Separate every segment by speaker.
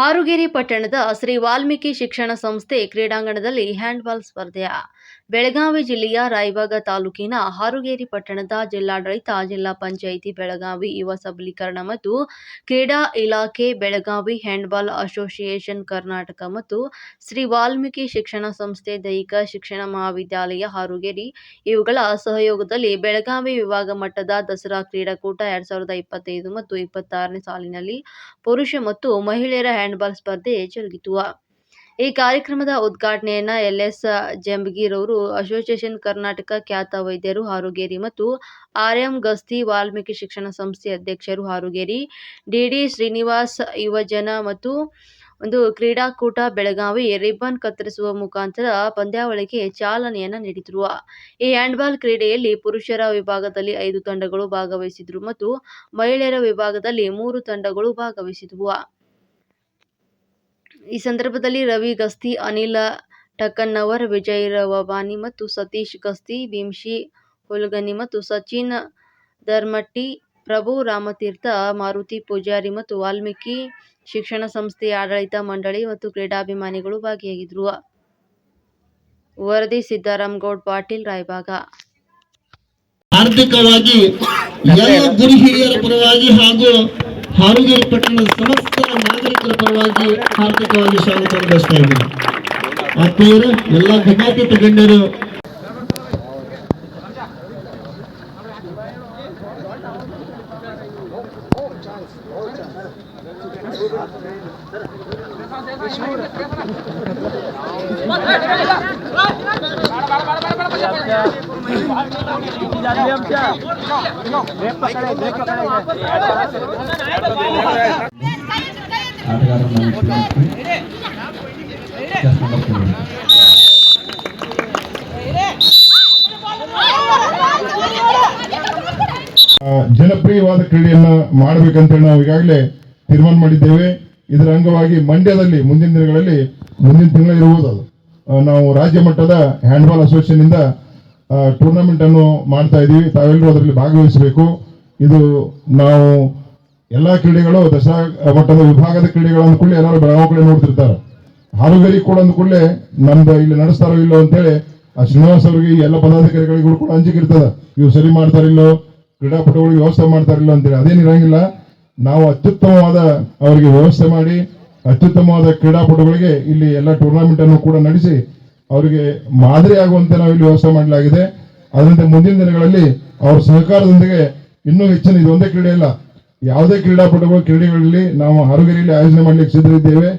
Speaker 1: ಹಾರುಗೇರಿ ಪಟ್ಟಣದ ಶ್ರೀ ವಾಲ್ಮೀಕಿ ಶಿಕ್ಷಣ ಸಂಸ್ಥೆ ಕ್ರೀಡಾಂಗಣದಲ್ಲಿ ಹ್ಯಾಂಡ್ಬಾಲ್ ಸ್ಪರ್ಧೆಯ ಬೆಳಗಾವಿ ಜಿಲ್ಲೆಯ ರಾಯಬಾಗ ತಾಲೂಕಿನ ಹಾರುಗೇರಿ ಪಟ್ಟಣದ ಜಿಲ್ಲಾಡಳಿತ, ಜಿಲ್ಲಾ ಪಂಚಾಯಿತಿ ಬೆಳಗಾವಿ ಯುವ ಸಬಲೀಕರಣ ಮತ್ತು ಕ್ರೀಡಾ ಇಲಾಖೆ, ಬೆಳಗಾವಿ ಹ್ಯಾಂಡ್ಬಾಲ್ ಅಸೋಸಿಯೇಷನ್ ಕರ್ನಾಟಕ ಮತ್ತು ಶ್ರೀ ವಾಲ್ಮೀಕಿ ಶಿಕ್ಷಣ ಸಂಸ್ಥೆ ದೈಹಿಕ ಶಿಕ್ಷಣ ಮಹಾವಿದ್ಯಾಲಯ ಹಾರುಗೇರಿ ಇವುಗಳ ಸಹಯೋಗದಲ್ಲಿ ಬೆಳಗಾವಿ ವಿಭಾಗ ಮಟ್ಟದ ದಸರಾ ಕ್ರೀಡಾಕೂಟ ಎರಡ್ ಸಾವಿರದ ಇಪ್ಪತ್ತೈದು ಮತ್ತು ಇಪ್ಪತ್ತಾರನೇ ಸಾಲಿನಲ್ಲಿ ಪುರುಷ ಮತ್ತು ಮಹಿಳೆಯರ ಹ್ಯಾಂಡ್ಬಾಲ್ ಸ್ಪರ್ಧೆ ಜರುಗಿತು. ಈ ಕಾರ್ಯಕ್ರಮದ ಉದ್ಘಾಟನೆಯನ್ನ ಎಲ್ಎಸ್ ಜಂಬಗೀರವರು ಅಸೋಸಿಯೇಷನ್ ಕರ್ನಾಟಕ ಖ್ಯಾತ ವೈದ್ಯರು ಹಾರುಗೇರಿ ಮತ್ತು ಆರ್ಎಂ ಗಸ್ತಿ ವಾಲ್ಮೀಕಿ ಶಿಕ್ಷಣ ಸಂಸ್ಥೆ ಅಧ್ಯಕ್ಷರು ಹಾರುಗೇರಿ ಡಿಡಿ ಶ್ರೀನಿವಾಸ್ ಯುವಜನ ಮತ್ತು ಒಂದು ಕ್ರೀಡಾಕೂಟ ಬೆಳಗಾವಿ ರಿಬ್ಬನ್ ಕತ್ತರಿಸುವ ಮುಖಾಂತರ ಪಂದ್ಯಾವಳಿಗೆ ಚಾಲನೆಯನ್ನು ನೀಡಿದರು. ಈ ಹ್ಯಾಂಡ್ಬಾಲ್ ಕ್ರೀಡೆಯಲ್ಲಿ ಪುರುಷರ ವಿಭಾಗದಲ್ಲಿ ಐದು ತಂಡಗಳು ಭಾಗವಹಿಸಿದ್ರು ಮತ್ತು ಮಹಿಳೆಯರ ವಿಭಾಗದಲ್ಲಿ ಮೂರು ತಂಡಗಳು ಭಾಗವಹಿಸಿದವು. ಈ ಸಂದರ್ಭದಲ್ಲಿ ರವಿ ಗಸ್ತಿ, ಅನಿಲ ಟಕ್ಕನ್ನವರ್, ವಿಜಯ್ ರವಾನಿ ಮತ್ತು ಸತೀಶ್ ಗಸ್ತಿ, ಭೀಮ್ಶಿ ಹುಲ್ಗನಿ ಮತ್ತು ಸಚಿನ್ ಧರ್ಮಟ್ಟಿ, ಪ್ರಭು ರಾಮತೀರ್ಥ, ಮಾರುತಿ ಪೂಜಾರಿ ಮತ್ತು ವಾಲ್ಮೀಕಿ ಶಿಕ್ಷಣ ಸಂಸ್ಥೆಯ ಆಡಳಿತ ಮಂಡಳಿ ಮತ್ತು ಕ್ರೀಡಾಭಿಮಾನಿಗಳು ಭಾಗಿಯಾಗಿದ್ದರು ವರದಿ ಸಿದ್ದಾರಾಮ್ ಗೌಡ್ ಪಾಟೀಲ್, ರಾಯಬಾಗ.
Speaker 2: ಆರ್ಥಿಕವಾಗಿ ಎಲ್ಲ ಗುರು ಹಿರಿಯರ ಪರವಾಗಿ ಹಾಗೂ ಹಾರುಗೇರಿ ಪಟ್ಟಣದ ಸಮಸ್ತ ನಾಗರಿಕರ ಪರವಾಗಿ ಆರ್ಥಿಕವಾಗಿ ಸ್ವಾಗತ ಬಯಸ್ತಾ ಇದ್ದೀನಿ. ಆತ್ಮೀಯರು ಎಲ್ಲ ಘಟಾತೀತ ಗಣ್ಯರು
Speaker 3: ಆಟಗಾರರನ್ನು
Speaker 4: ಜನಪ್ರಿಯವಾದ ಕ್ರೀಡೆಯನ್ನ ಮಾಡಬೇಕಂತೇಳಿ ನಾವು ಈಗಾಗಲೇ ತೀರ್ಮಾನ ಮಾಡಿದ್ದೇವೆ. ಇದರ ಅಂಗವಾಗಿ ಮಂಡ್ಯದಲ್ಲಿ ಮುಂದಿನ ದಿನಗಳಲ್ಲಿ ಮುಂದಿನ ತಿಂಗಳು ಇರಬಹುದು ನಾವು ರಾಜ್ಯ ಮಟ್ಟದ ಹ್ಯಾಂಡ್ಬಾಲ್ ಅಸೋಸಿಯೇಷನ್ ಇಂದ ಟೂರ್ನಮೆಂಟ್ ಅನ್ನು ಮಾಡ್ತಾ ಇದ್ದೀವಿ ತಾವೆಲ್ಲರೂ ಅದರಲ್ಲಿ ಭಾಗವಹಿಸಬೇಕು. ಇದು ನಾವು ಎಲ್ಲಾ ಕ್ರೀಡೆಗಳು ದಸರಾ ಮಟ್ಟದ ವಿಭಾಗದ ಕ್ರೀಡೆಗಳನ್ನು ಅಂದ್ಕೊಳ್ಳಿ ಎಲ್ಲರೂ ಬೆಳಗಾವಿ ಕಡೆ ನೋಡ್ತಿರ್ತಾರೆ. ಹಾಲುಗರಿ ಕೂಡ ಕೂಡಲೇ ನಮ್ದು ಇಲ್ಲಿ ನಡೆಸ್ತಾರೋ ಇಲ್ಲೋ ಅಂತೇಳಿ ಆ ಶ್ರೀನಿವಾಸ್ ಅವರಿಗೆ ಎಲ್ಲ ಪದಾಧಿಕಾರಿಗಳಿಗೂ ಕೂಡ ಅಂಜಿಕೆ ಇರ್ತದ ಇವು ಸರಿ ಮಾಡ್ತಾರಿಲ್ಲೋ ಕ್ರೀಡಾಪಟುಗಳಿಗೆ ವ್ಯವಸ್ಥೆ ಮಾಡ್ತಾರಿಲ್ಲೋ ಅಂತೇಳಿ. ಅದೇನಿರಂಗಿಲ್ಲ ನಾವು ಅತ್ಯುತ್ತಮವಾದ ಅವರಿಗೆ ವ್ಯವಸ್ಥೆ ಮಾಡಿ, ಅತ್ಯುತ್ತಮವಾದ ಕ್ರೀಡಾಪಟುಗಳಿಗೆ ಇಲ್ಲಿ ಎಲ್ಲ ಟೂರ್ನಾಮೆಂಟ್ ಅನ್ನು ಕೂಡ ನಡೆಸಿ ಅವರಿಗೆ ಮಾದರಿ ಆಗುವಂತೆ ನಾವು ವ್ಯವಸ್ಥೆ ಮಾಡಲಾಗಿದೆ. ಅದರಂತೆ ಮುಂದಿನ ದಿನಗಳಲ್ಲಿ ಅವರ ಸಹಕಾರದೊಂದಿಗೆ ಇನ್ನೂ ಹೆಚ್ಚಿನ ಇದು ಒಂದೇ ಕ್ರೀಡೆ ಇಲ್ಲ ಯಾವುದೇ ಕ್ರೀಡಾಪಟುಗಳು ಕ್ರೀಡೆಗಳಲ್ಲಿ ನಾವು ಆರೋಗ್ಯದಲ್ಲಿ ಆಯೋಜನೆ ಮಾಡ್ಲಿಕ್ಕೆ ಸಿದ್ಧರಿದ್ದೇವೆ.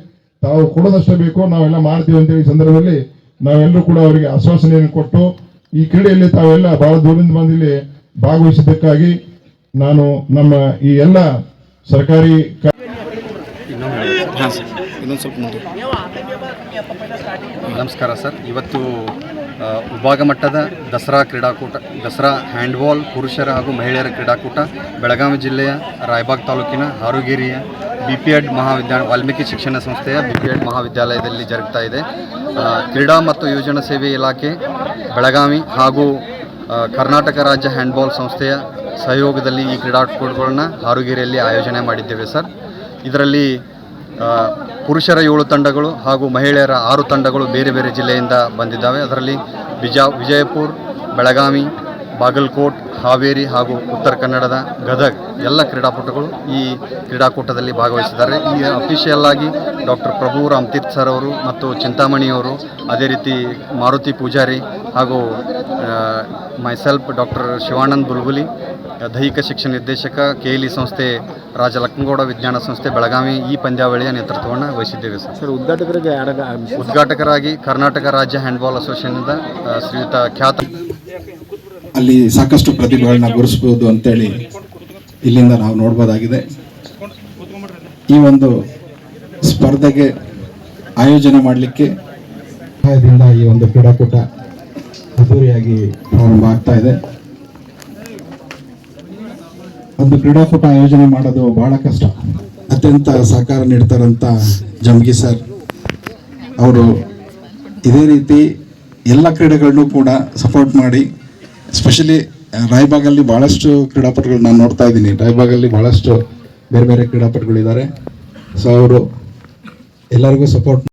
Speaker 4: ತಾವು ಕೊಡೋದಷ್ಟೇ ಬೇಕು, ನಾವೆಲ್ಲ ಮಾಡ್ತೀವಿ ಅಂತೇಳಿ ಈ ಸಂದರ್ಭದಲ್ಲಿ ನಾವೆಲ್ಲರೂ ಕೂಡ ಅವರಿಗೆ ಆಶ್ವಾಸನೆಯನ್ನು ಕೊಟ್ಟು, ಈ ಕ್ರೀಡೆಯಲ್ಲಿ ತಾವೆಲ್ಲ ಬಹಳ ದೂರದಿಂದ ಬಂದಿಲ್ಲಿ ಭಾಗವಹಿಸಿದ್ದಕ್ಕಾಗಿ ನಾನು ನಮ್ಮ ಈ ಎಲ್ಲ ಸರ್ಕಾರಿ
Speaker 5: ಹಾಂ, ಸರ್. ಸ್ವಲ್ಪ ನೋಡಿ. ನಮಸ್ಕಾರ, ಸರ್. ಇವತ್ತು ವಿಭಾಗ ಮಟ್ಟದ ದಸರಾ ಕ್ರೀಡಾಕೂಟ, ದಸರಾ ಹ್ಯಾಂಡ್ಬಾಲ್ ಪುರುಷರ ಹಾಗೂ ಮಹಿಳೆಯರ ಕ್ರೀಡಾಕೂಟ ಬೆಳಗಾವಿ ಜಿಲ್ಲೆಯ ರಾಯಬಾಗ್ ತಾಲೂಕಿನ ಹಾರುಗೇರಿಯ ಬಿ ಪಿ ಎಡ್ ಮಹಾವಿದ್ಯಾಲಯ ವಾಲ್ಮೀಕಿ ಶಿಕ್ಷಣ ಸಂಸ್ಥೆಯ ಬಿ ಪಿ ಎಡ್ ಮಹಾವಿದ್ಯಾಲಯದಲ್ಲಿ ಜರುಗ್ತಾ ಇದೆ. ಕ್ರೀಡಾ ಮತ್ತು ಯೋಜನಾ ಸೇವೆ ಇಲಾಖೆ ಬೆಳಗಾವಿ ಹಾಗೂ ಕರ್ನಾಟಕ ರಾಜ್ಯ ಹ್ಯಾಂಡ್ಬಾಲ್ ಸಂಸ್ಥೆಯ ಸಹಯೋಗದಲ್ಲಿ ಈ ಕ್ರೀಡಾಕೂಟಗಳನ್ನ ಹಾರುಗೇರಿಯಲ್ಲಿ ಆಯೋಜನೆ ಮಾಡಿದ್ದೇವೆ, ಸರ್. ಇದರಲ್ಲಿ ಪುರುಷರ ಏಳು ತಂಡಗಳು ಹಾಗೂ ಮಹಿಳೆಯರ ಆರು ತಂಡಗಳು ಬೇರೆ ಬೇರೆ ಜಿಲ್ಲೆಯಿಂದ ಬಂದಿದ್ದಾವೆ. ಅದರಲ್ಲಿ ಬಿಜಾ, ವಿಜಯಪುರ, ಬೆಳಗಾವಿ ಬಾಗಲಕೋಟ್ ಹಾವೇರಿ ಹಾಗೂ ಉತ್ತರ ಕನ್ನಡದ ಗದಗ್ ಎಲ್ಲ ಕ್ರೀಡಾಪಟುಗಳು ಈ ಕ್ರೀಡಾಕೂಟದಲ್ಲಿ ಭಾಗವಹಿಸಿದ್ದಾರೆ. ಈ ಅಫಿಷಿಯಲ್ ಆಗಿ ಡಾಕ್ಟರ್ ಪ್ರಭು ರಾಮತೀರ್ಥ ಸರ್ ಅವರು ಮತ್ತು ಚಿಂತಾಮಣಿಯವರು ಅದೇ ರೀತಿ ಮಾರುತಿ ಪೂಜಾರಿ ಹಾಗೂ ಮೈಸೆಲ್ಫ್ ಡಾಕ್ಟರ್ ಶಿವಾನಂದ್ ಬುಲ್ಬುಲಿ ದೈಹಿಕ ಶಿಕ್ಷಣ ನಿರ್ದೇಶಕ ಕೆ ಎಲ್ ಸಂಸ್ಥೆ ರಾಜ ಲಕ್ಕಂಗೌಡ ವಿಜ್ಞಾನ ಸಂಸ್ಥೆ ಬೆಳಗಾವಿ ಈ ಪಂದ್ಯಾವಳಿಯ ನೇತೃತ್ವವನ್ನು ವಹಿಸಿದ್ದೇವೆ ಸರ್.
Speaker 6: ಸರ್ ಉದ್ಘಾಟಕರಿಗೆ
Speaker 5: ಉದ್ಘಾಟಕರಾಗಿ ಕರ್ನಾಟಕ ರಾಜ್ಯ ಹ್ಯಾಂಡ್ಬಾಲ್ ಅಸೋಸಿಯೇಷನ್ನಿಂದ ಶ್ರೀಯುತ ಖ್ಯಾತ
Speaker 7: ಅಲ್ಲಿ ಸಾಕಷ್ಟು ಪ್ರತಿಭೆಗಳನ್ನ ಗುರುಸ್ಬೋದು ಅಂತೇಳಿ ಇಲ್ಲಿಂದ ನಾವು ನೋಡ್ಬೋದಾಗಿದೆ. ಈ ಒಂದು ಸ್ಪರ್ಧೆಗೆ ಆಯೋಜನೆ ಮಾಡಲಿಕ್ಕೆ ಸಹಾಯದಿಂದ ಈ ಒಂದು ಕ್ರೀಡಾಕೂಟ ಅದ್ದೂರಿಯಾಗಿ ಪ್ರಾರಂಭ ಆಗ್ತಾ ಇದೆ. ಒಂದು ಕ್ರೀಡಾಕೂಟ ಆಯೋಜನೆ ಮಾಡೋದು ಬಹಳ ಕಷ್ಟ. ಅತ್ಯಂತ ಸಹಕಾರ ನೀಡ್ತಾರಂತ ಜಮ್ಗಿ ಸರ್. ಅವರು ಇದೇ ರೀತಿ ಎಲ್ಲ ಕ್ರೀಡೆಗಳನ್ನೂ ಕೂಡ ಸಪೋರ್ಟ್ ಮಾಡಿ ಸ್ಪೆಷಲಿ ರಾಯ್ಬಾಗಲ್ಲಿ ಭಾಳಷ್ಟು ಕ್ರೀಡಾಪಟುಗಳು ನಾನು ನೋಡ್ತಾ ಇದ್ದೀನಿ. ರಾಯ್ಬಾಗಲ್ಲಿ ಭಾಳಷ್ಟು ಬೇರೆ ಬೇರೆ ಕ್ರೀಡಾಪಟುಗಳಿದ್ದಾರೆ. ಸೊ ಅವರು ಎಲ್ಲರಿಗೂ ಸಪೋರ್ಟ್